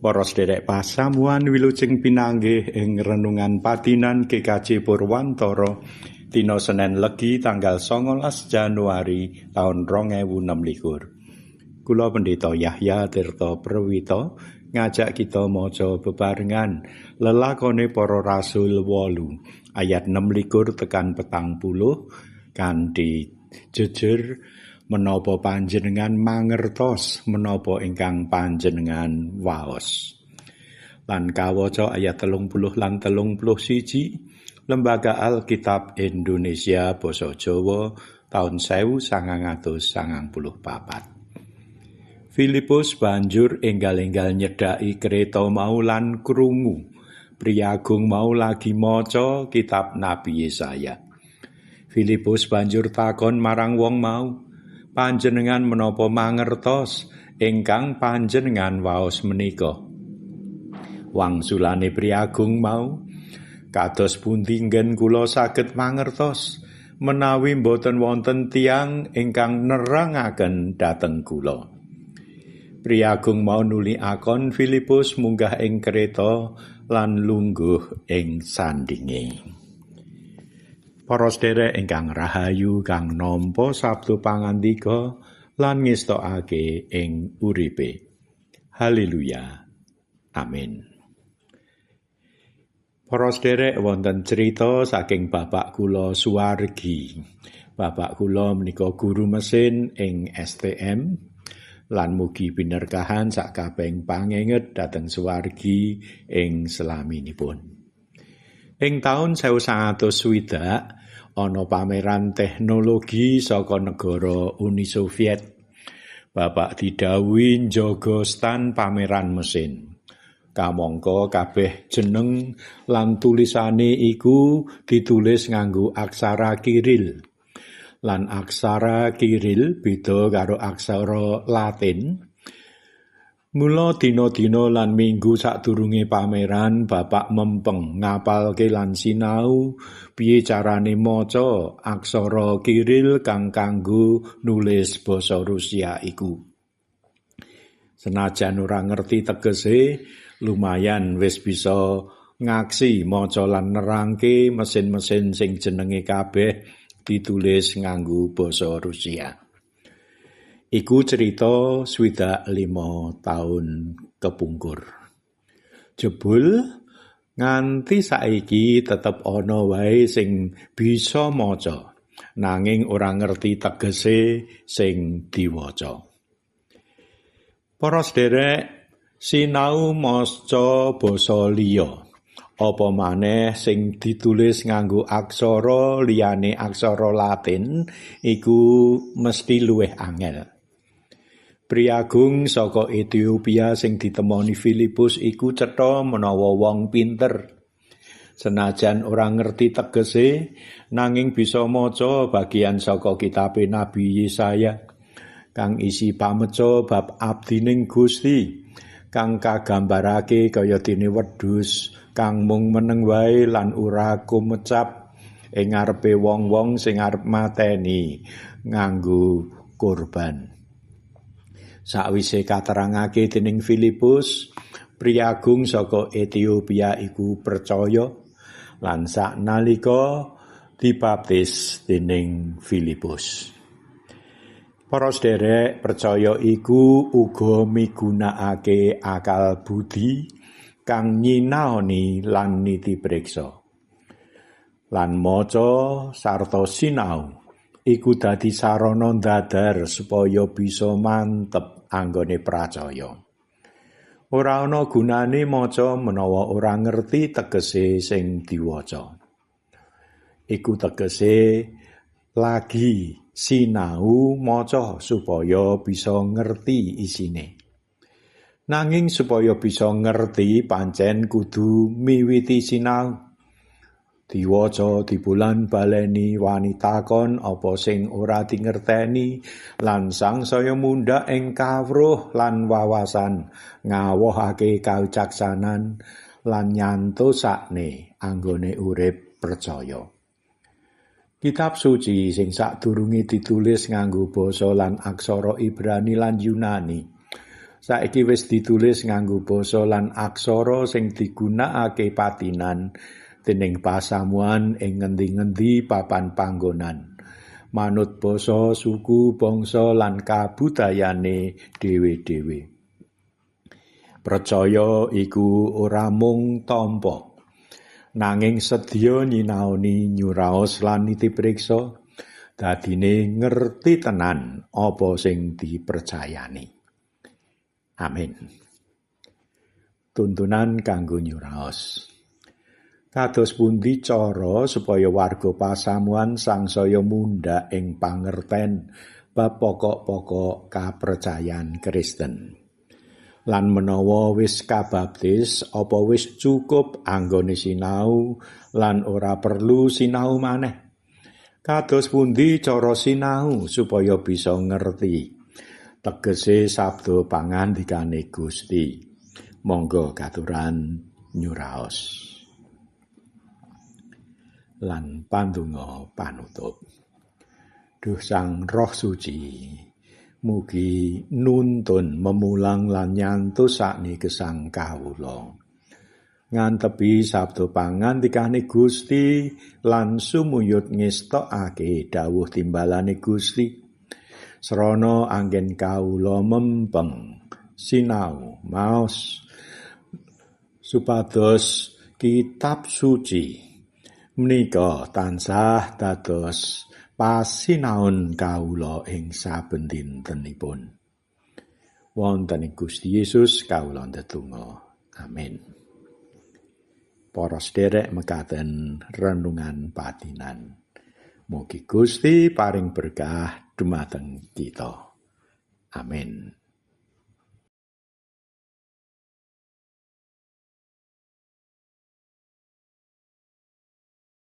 Para sederek pasamuan wilujeng pinanggih ing renungan patinan GKJ Purwantara dina Senin Legi tanggal 19 Januari taun 2026. Kula Pendeta Yahya Tirta Prawita ngajak kita maca bebarengan lelakone para rasul 8 ayat 6 tekan petang puluh kanthi jejer menapa panjenengan mangertos menapa ingkang panjenengan waos. Lan kawaca ayat telung puluh lan telung puluh siji lembaga Alkitab Indonesia Basa Jawa tahun sewu sangang atus sangang puluh papat. Filipus banjur enggal-enggal nyedaki kereta mau lan krungu. Priagung mau lagi maca kitab Nabi Yesaya. Filipus banjur takon marang wong mau panjenengan menapa mangertos ingkang panjenengan waos menika? Wangsulane priagung mau. Kados pundi nggen kula saged mangertos menawi boten wonten tiang ingkang nerangaken dhateng kula. Priagung mau nuli akon Filipus munggah ing kereta lan lungguh ing sandinge Para sedherek ingkang rahayu kang nampa sabtu pangandika lan ngestokake ing uripe. Haleluya. Amin. Para sedherek wonten cerita saking bapak kula Suwargi. Bapak kula menika guru mesin ing STM lan mugi binerkahan sak kabeh pangenget dhateng Suwargi ing selaminipun. Ing taun 1960 ana pameran teknologi saka negara Uni Soviet. Bapak didhawuhi njaga stan pameran mesin. Kamangka kabeh jeneng lan tulisane iku ditulis nganggo aksara Kiril. Lan aksara Kiril beda karo aksara Latin. Mula dina-dina lan minggu sadurunge pameran, Bapak mempeng ngapalke lan sinau piye carane maca aksara Kiril kang kanggo nulis basa Rusia iku. Senajan ora ngerti tegese, lumayan wis bisa ngaksi maca lan nerangke mesin-mesin sing jenenge kabeh ditulis nganggo basa Rusia. Iku cerita swidak lima tahun kepungkur. Jebul nganti saiki tetep ana wae sing bisa maca nanging ora ngerti tegese sing diwaca. Para sederek sinau maca basa liya apa maneh sing ditulis nganggo aksara liyane aksara Latin iku mesti luwih angel. Priagung saka Ethiopia sing ditemoni Filipus iku cetha menawa wong pinter. Senajan ora ngerti tegese, nanging bisa maca bagian saka kitab Nabi Yesaya kang isi pameca bab abdining Gusti kang kagambarake kaya dene wedhus kang mung meneng wae lan ora kumecap ing ngarepe wong-wong sing arep mateni nganggo kurban. Sakwise katerangake dening Filipus, priagung saka Ethiopia iku percaya lan saknalika dibaptis dening Filipus. Para sederek percaya iku uga migunakake akal budi kang nyinaoni lan niti preksa. Lan maca sarta sinau iku dadi sarana dadar supaya bisa mantep anggone pracaya. Ora ana gunane maca menawa ora ngerti tegese sing diwaca. Iku tegese lagi sinau maca supaya bisa ngerti isine. Nanging supaya bisa ngerti pancen kudu miwiti sinau. Diwaca dibulan baleni wanita kon apa sing ora dingerteni lan sang saya munda ing kawruh lan wawasan ngawohake kaucaksanan lan nyantosakne anggone urip percaya. Kitab suci sing sadurunge ditulis nganggo basa lan aksara Ibrani lan Yunani. Saiki wis ditulis nganggo basa lan aksara sing digunakake patinan dening pasamuan ing ngendi-ngendi papan panggonan manut basa suku bangsa lan kabudayane dhewe-dhewe percaya iku ora mung tampa nanging sedya nyinaoni nyuraos lan nitipriksa dadine ngerti tenan apa sing dipercayani Amin. Tuntunan kanggo nyuraos. Kados pundi cara supaya warga pasamuan sangsaya munda ing pangerten bab pokok-pokok kapercayan Kristen. Lan menawa wis kabaptis apa wis cukup anggone sinau lan ora perlu sinau maneh. Kados pundi cara sinau supaya bisa ngerti tegese sabdo pangandikane Gusti monggo katuran nyuraos lan pandonga panutup. Duh sang roh suci mugi nuntun memulang lan nyantos sakni gesang kawula. Ngantepi sabdo pangandikane Gusti lan sumuyut ngestokake dawuh timbalane Gusti. Srana anggen kawula mempeng sinau maos. Supados kitab suci menika tansah dados pasinaon kawula ing saben dintenipun wonten ing Gusti Yesus kawula ndedonga amin para sederek mekaten renungan patinan Mugi Gusti paring berkah dumateng kita. Amin.